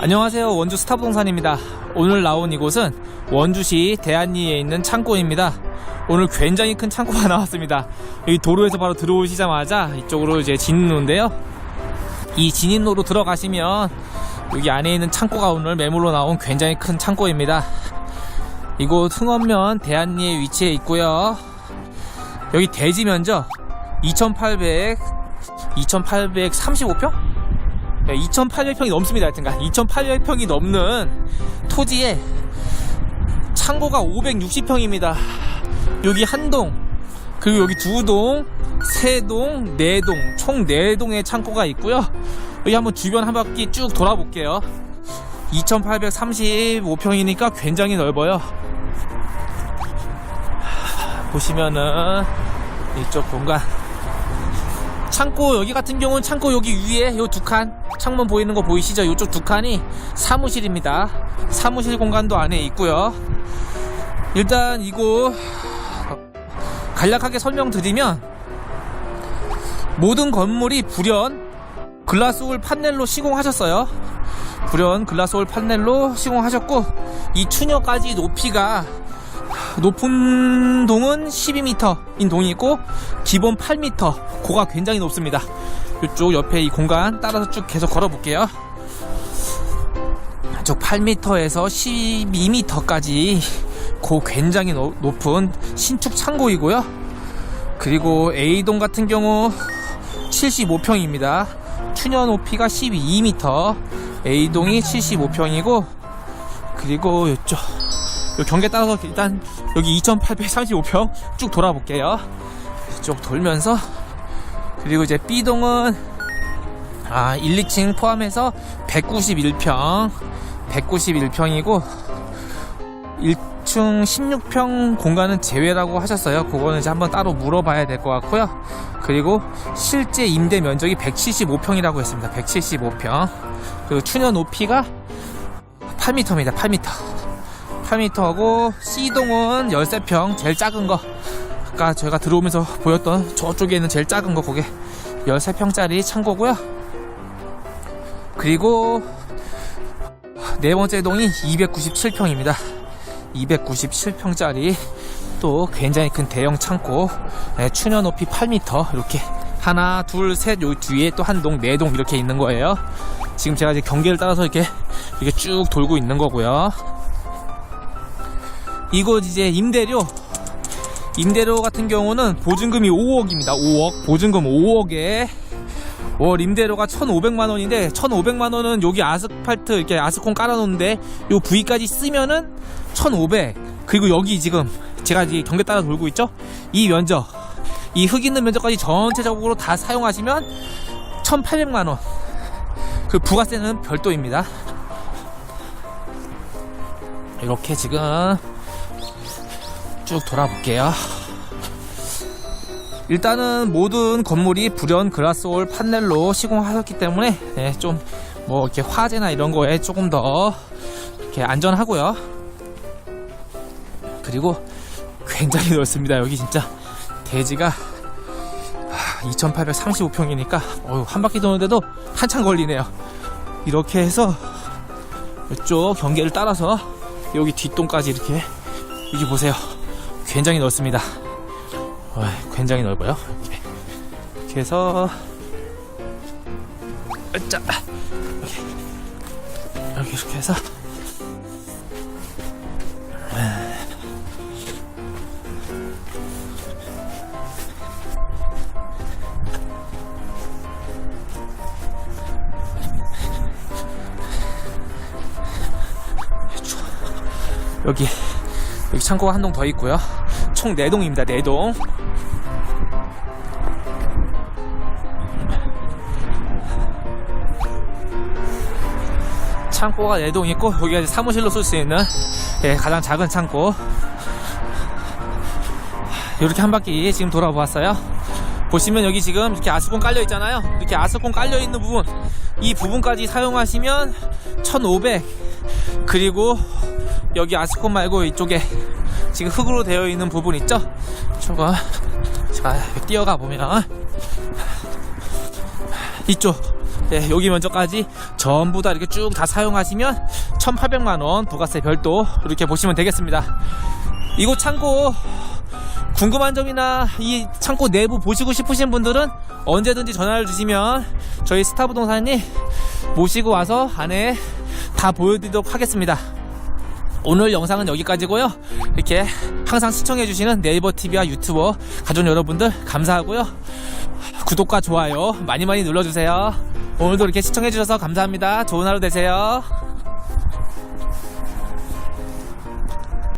안녕하세요. 원주 스타부동산입니다. 오늘 나온 이곳은 원주시 대안리에 있는 창고입니다. 오늘 굉장히 큰 창고가 나왔습니다. 여기 도로에서 바로 들어오시자마자 이쪽으로 이제 진입로인데요. 이 진입로로 들어가시면 여기 안에 있는 창고가 오늘 매물로 나온 굉장히 큰 창고입니다. 이곳 흥원면 대안리에 위치해 있고요. 여기 대지 면적 2,800 2,835평? 네, 2,800평이 넘습니다. 하여튼간 2,800평이 넘는 토지에 창고가 560평입니다. 여기 한 동, 그리고 여기 두 동, 세 동, 네 동, 총 네 동의 창고가 있고요. 여기 한번 주변 한 바퀴 쭉 돌아볼게요. 2,835평이니까 굉장히 넓어요. 보시면은 이쪽 공간 창고 여기 같은 경우는 창고 여기 위에 요 두 칸 창문 보이는 거 보이시죠? 이쪽 두 칸이 사무실입니다. 사무실 공간도 안에 있고요. 일단 이곳 간략하게 설명드리면 모든 건물이 불연 글라스홀 판넬로 시공하셨어요. 불연 글라스홀 판넬로 시공하셨고 이 추녀까지 높이가 높은 동은 12m인 동이 있고 기본 8m 고가 굉장히 높습니다 이쪽 옆에 이 공간 따라서 쭉 계속 걸어 볼게요. 이쪽 8m에서 12m까지 고 굉장히 노- 높은 신축 창고이고요. 그리고 A동 같은 경우 75평입니다. 추녀 높이가 12m A동이 75평이고 그리고 이쪽 요 경계 따라서 일단 여기 2835평 쭉 돌아볼게요. 이쪽 돌면서 그리고 이제 B동은 아 1, 2층 포함해서 191평 191평이고 1층 16평 공간은 제외라고 하셨어요. 그거는 이제 한번 따로 물어봐야 될 것 같고요. 그리고 실제 임대 면적이 175평이라고 했습니다. 175평. 그리고 추녀 높이가 8m입니다. 8m. 8m하고 C동은 13평 제일 작은 거 아까 제가 들어오면서 보였던 저쪽에 있는 제일 작은 거 그게 13평짜리 창고고요. 그리고 네 번째 동이 297평입니다. 297평짜리 또 굉장히 큰 대형 창고 네, 추녀 높이 8m 이렇게 하나 둘셋요 뒤에 또 한 동 네 동 이렇게 있는 거예요. 지금 제가 이제 경계를 따라서 이렇게 이렇게 쭉 돌고 있는 거고요. 이곳 이제 임대료 임대료 같은 경우는 보증금이 5억입니다. 5억. 보증금 5억에 월 임대료가 1,500만 원인데 1,500만 원은 여기 아스팔트 이렇게 아스콘 깔아 놓는데 요 부위까지 쓰면은 1,500 그리고 여기 지금 제가 이제 경계 따라 돌고 있죠? 이 면적 이 흙 있는 면적까지 전체적으로 다 사용하시면 1,800만 원 그 부가세는 별도입니다. 이렇게 지금 쭉 돌아볼게요. 일단은 모든 건물이 불연 글라스홀 판넬로 시공하셨기 때문에 네, 좀뭐 이렇게 화재나 이런 거에 조금 더 이렇게 안전하고요. 그리고 굉장히 넓습니다. 여기 진짜 대지가 2,835평이니까 한 바퀴 도는데도 한참 걸리네요. 이렇게 해서 이쪽 경계를 따라서 여기 뒷동까지 이렇게 여기 보세요. 굉장히 넓습니다. 와, 굉장히 넓어요. 이렇게. 이렇게 해서 자 이렇게 이렇게 해서 여기 여기 창고가 한 동 더 있고요. 총 4동입니다. 4동. 창고가 4동 있고 여기가 이제 사무실로 쓸 수 있는 예, 가장 작은 창고. 이렇게 한 바퀴 지금 돌아보았어요. 보시면 여기 지금 이렇게 아스콘 깔려 있잖아요. 이렇게 아스콘 깔려 있는 부분 이 부분까지 사용하시면 1,500 그리고 여기 아스콘 말고 이쪽에 지금 흙으로 되어 있는 부분 있죠? 저거 자 뛰어가 보면 이쪽 네, 여기 면적까지 전부 다 이렇게 쭉 다 사용하시면 1,800만 원 부가세 별도 이렇게 보시면 되겠습니다. 이곳 창고 궁금한 점이나 이 창고 내부 보시고 싶으신 분들은 언제든지 전화를 주시면 저희 스타 부동산이 모시고 와서 안에 다 보여드리도록 하겠습니다. 오늘 영상은 여기까지고요. 이렇게 항상 시청해주시는 네이버 TV와 유튜버 가족 여러분들 감사하고요. 구독과 좋아요 많이 많이 눌러주세요. 오늘도 이렇게 시청해주셔서 감사합니다. 좋은 하루 되세요.